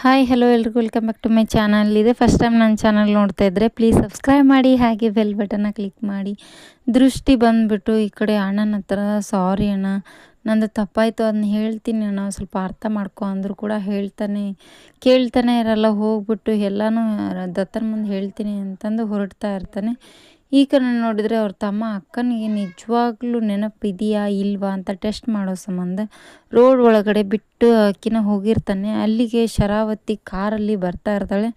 Hi hello ಎಲ್ರಿಗೂ. Welcome back to my channel ಇದೆ first time ನನ್ನ ಚಾನಲ್ ನೋಡ್ತಾ ಇದ್ದರೆ ಪ್ಲೀಸ್ ಸಬ್ಸ್ಕ್ರೈಬ್ ಮಾಡಿ, ಹಾಗೆ ಬೆಲ್ ಬಟನ್ನ ಕ್ಲಿಕ್ ಮಾಡಿ. ದೃಷ್ಟಿ ಬಂದುಬಿಟ್ಟು ಈ ಕಡೆ ಅಣ್ಣನ ಹತ್ರ ಸಾರಿ ಅಣ್ಣ, ನಂದು ತಪ್ಪಾಯಿತು ಅದನ್ನ ಹೇಳ್ತೀನಿ ಅಣ್ಣ, ಸ್ವಲ್ಪ ಅರ್ಥ ಮಾಡ್ಕೊ ಅಂದರೂ ಕೂಡ ಹೇಳ್ತಾನೆ, ಕೇಳ್ತಾನೆ ಇರಲ್ಲ. ಹೋಗ್ಬಿಟ್ಟು ಎಲ್ಲನೂ ದತ್ತನ ಮುಂದೆ ಹೇಳ್ತೀನಿ ಅಂತಂದು ಹೊರಡ್ತಾ ಇರ್ತಾನೆ. ಈ ಕಡೆ ನೋಡಿದರೆ ಅವ್ರ ತಮ್ಮ ಅಕ್ಕನಿಗೆ ನಿಜವಾಗ್ಲೂ ನೆನಪಿದೆಯಾ ಇಲ್ವಾ ಅಂತ ಟೆಸ್ಟ್ ಮಾಡೋ ಸಂಬಂಧ ರೋಡ್ ಒಳಗಡೆ ಬಿಟ್ಟು ಅಕ್ಕಿನ ಹೋಗಿರ್ತಾನೆ. ಅಲ್ಲಿಗೆ ಶರಾವತಿ ಕಾರಲ್ಲಿ ಬರ್ತಾ ಇರ್ತಾಳೆ.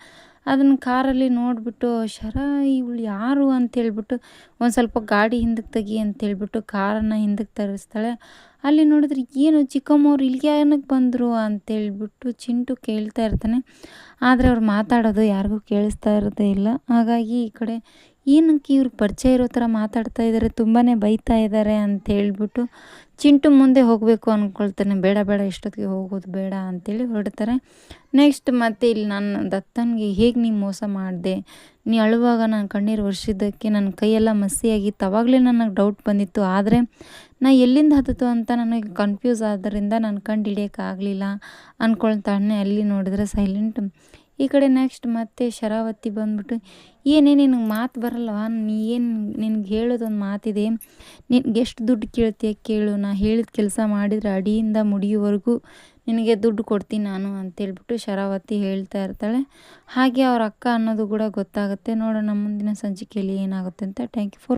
ಅದನ್ನು ಕಾರಲ್ಲಿ ನೋಡಿಬಿಟ್ಟು, ಶರ, ಇವಳು ಯಾರು? ಅಂತೇಳ್ಬಿಟ್ಟು ಒಂದು ಸ್ವಲ್ಪ ಗಾಡಿ ಹಿಂದಕ್ಕೆ ತೆಗಿ ಅಂತೇಳ್ಬಿಟ್ಟು ಕಾರನ್ನು ಹಿಂದಕ್ಕೆ ತರಿಸ್ತಾಳೆ. ಅಲ್ಲಿ ನೋಡಿದ್ರೆ, ಏನು ಚಿಕ್ಕಮ್ಮವ್ರು ಇಲ್ಲಿಗೆ ಏನಕ್ಕೆ ಬಂದರು? ಅಂತೇಳ್ಬಿಟ್ಟು ಚಿಂಟು ಕೇಳ್ತಾ ಇರ್ತಾನೆ. ಆದರೆ ಅವ್ರು ಮಾತಾಡೋದು ಯಾರಿಗೂ ಕೇಳಿಸ್ತಾ ಇರೋದೇ ಇಲ್ಲ. ಹಾಗಾಗಿ ಈ ಕಡೆ ಏನಕ್ಕೆ ಇವ್ರು ಪರಿಚಯ ಇರೋ ಥರ ಮಾತಾಡ್ತಾ ಇದ್ದಾರೆ ತುಂಬಾ ಬೈತಾ ಇದ್ದಾರೆ ಅಂತ ಹೇಳ್ಬಿಟ್ಟು ಚಿಂಟು ಮುಂದೆ ಹೋಗಬೇಕು ಅಂದ್ಕೊಳ್ತಾನೆ ಬೇಡ ಬೇಡ, ಇಷ್ಟೊತ್ತಿಗೆ ಹೋಗೋದು ಬೇಡ ಅಂತೇಳಿ ಹೊರಡ್ತಾರೆ. ನೆಕ್ಸ್ಟ್ ಮತ್ತೆ ಇಲ್ಲಿ ನಾನು ದತ್ತನಿಗೆ ಹೇಗೆ ನೀ ಮೋಸ ಮಾಡಿದೆ? ನೀ ಅಳುವಾಗ ನಾನು ಕಣ್ಣೀರು ವರ್ಷಿದ್ದಕ್ಕೆ ನನ್ನ ಕೈಯೆಲ್ಲ ಮಸಿಯಾಗಿತ್ತು ಅವಾಗಲೇ ನನಗೆ ಡೌಟ್ ಬಂದಿತ್ತು. ಆದರೆ ನಾ ಎಲ್ಲಿಂದ ಹತ್ತಿತು ಅಂತ ನನಗೆ ಕನ್ಫ್ಯೂಸ್ ಆದ್ದರಿಂದ ನಾನು ಕಂಡು ಹಿಡಿಯೋಕ್ಕಾಗಲಿಲ್ಲ ಅಂದ್ಕೊಳ್ತಾನೆ ಅಲ್ಲಿ ನೋಡಿದ್ರೆ ಸೈಲೆಂಟ್ ಈ ಕಡೆ ನೆಕ್ಸ್ಟ್ ಮತ್ತೆ ಶರಾವತಿ ಬಂದ್ಬಿಟ್ಟು, ಏನೇ ನಿನಗೆ ಮಾತು ಬರಲ್ಲವಾ ನೀ ಏನು ನಿನಗೆ ಹೇಳೋದೊಂದು ಮಾತಿದೆ? ನಿನಗೆ ಎಷ್ಟು ದುಡ್ಡು ಕೇಳ್ತೀಯ ಕೇಳು. ನಾ ಹೇಳಿದ ಕೆಲಸ ಮಾಡಿದರೆ ಅಡಿಯಿಂದ ಮುಡಿಯುವವರೆಗೂ ನಿನಗೆ ದುಡ್ಡು ಕೊಡ್ತೀನಿ ನಾನು ಅಂತೇಳ್ಬಿಟ್ಟು ಶರಾವತಿ ಹೇಳ್ತಾ ಇರ್ತಾಳೆ. ಹಾಗೆ ಅವ್ರ ಅಕ್ಕ ಅನ್ನೋದು ಕೂಡ ಗೊತ್ತಾಗುತ್ತೆ. ನೋಡೋಣ ಮುಂದಿನ ಸಂಚಿಕೆಯಲ್ಲಿ ಏನಾಗುತ್ತೆ ಅಂತ. Thank you for